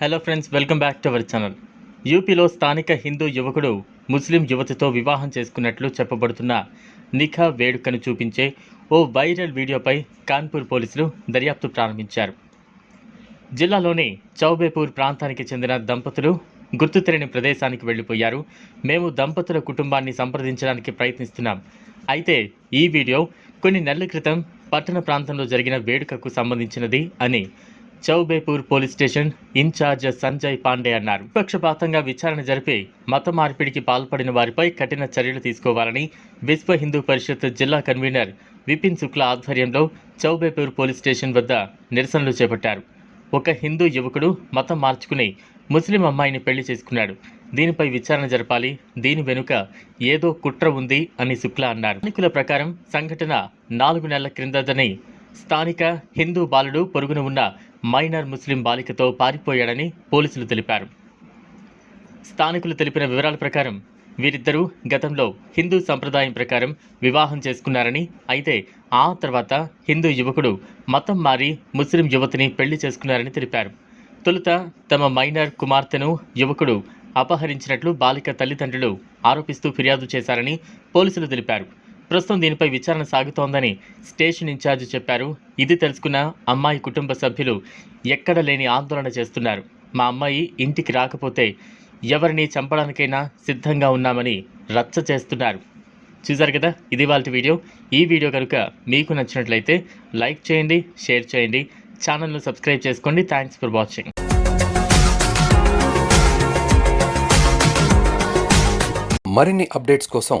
Hello friends welcome back to our channel యూపీలో స్థానిక హిందూ యువకుడు ముస్లిం యువతితో వివాహం చేసుకున్నట్లు చెప్పబడుతున్న నిఖా వేడుకను చూపించే ఓ వైరల్ వీడియోపై కాన్పూర్ పోలీసులు దర్యాప్తు ప్రారంభించారు. జిల్లాలోని చౌబేపూర్ ప్రాంతానికి చెందిన దంపతులు గుర్తు తెలియని ప్రదేశానికి వెళ్ళిపోయారు. మేము దంపతుల కుటుంబాన్ని సంప్రదించడానికి ప్రయత్నిస్తున్నాం. అయితే ఈ వీడియో కొన్ని నెలల క్రితం పట్టణ ప్రాంతంలో జరిగిన వేడుకకు సంబంధించినది అని Chaubepur police station incharge Sanjay Pandey అన్నారు. పక్షపాతంగా విచారణ జరిపి మత మార్పిడికి పాల్పడిన వారిపై కఠిన చర్యలు తీసుకోవాలని విశ్వ హిందూ పరిషత్ జిల్లా కన్వీనర్ విపిన్ శుక్లా ఆధ్వర్యంలో చౌబేపూర్ పోలీస్ స్టేషన్ వద్ద నిరసనలు చేపట్టారు. ఒక హిందూ యువకుడు మతం మార్చుకుని ముస్లిం అమ్మాయిని పెళ్ళి చేసుకున్నాడు. దీనిపై విచారణ జరపాలి దీని వెనుక ఏదో కుట్ర ఉంది అని శుక్లా అన్నారు. స్థానికుల ప్రకారం సంఘటన నాలుగు నెలల క్రిందదని స్థానిక హిందూ బాలుడు పొరుగున ఉన్న మైనర్ ముస్లిం బాలికతో పారిపోయాడని పోలీసులు తెలిపారు. స్థానికులు తెలిపిన వివరాల ప్రకారం వీరిద్దరూ గతంలో హిందూ సంప్రదాయం ప్రకారం వివాహం చేసుకున్నారని అయితే ఆ తర్వాత హిందూ యువకుడు మతం మారి ముస్లిం యువతిని పెళ్ళి చేసుకున్నారని తెలిపారు. తొలుత తమ మైనర్ కుమార్తెను యువకుడు అపహరించినట్లు బాలిక తల్లిదండ్రులు ఆరోపిస్తూ ఫిర్యాదు చేశారని పోలీసులు తెలిపారు. ప్రస్తుతం దీనిపై విచారణ సాగుతోందని స్టేషన్ ఇన్ఛార్జ్ చెప్పారు. ఇది తెలుసుకున్న అమ్మాయి కుటుంబ సభ్యులు ఎక్కడ లేని ఆందోళన చేస్తున్నారు. మా అమ్మాయి ఇంటికి రాకపోతే ఎవరిని చంపడానికైనా సిద్ధంగా ఉన్నామని రచ్చ చేస్తున్నారు. చూసారు కదా? ఇది వాళ్ళ వీడియో. ఈ వీడియో కనుక మీకు నచ్చినట్లయితే లైక్ చేయండి షేర్ చేయండి. ఛానల్ను సబ్స్క్రైబ్ చేసుకోండి. Thanks for watching. మరిన్ని అప్డేట్స్ కోసం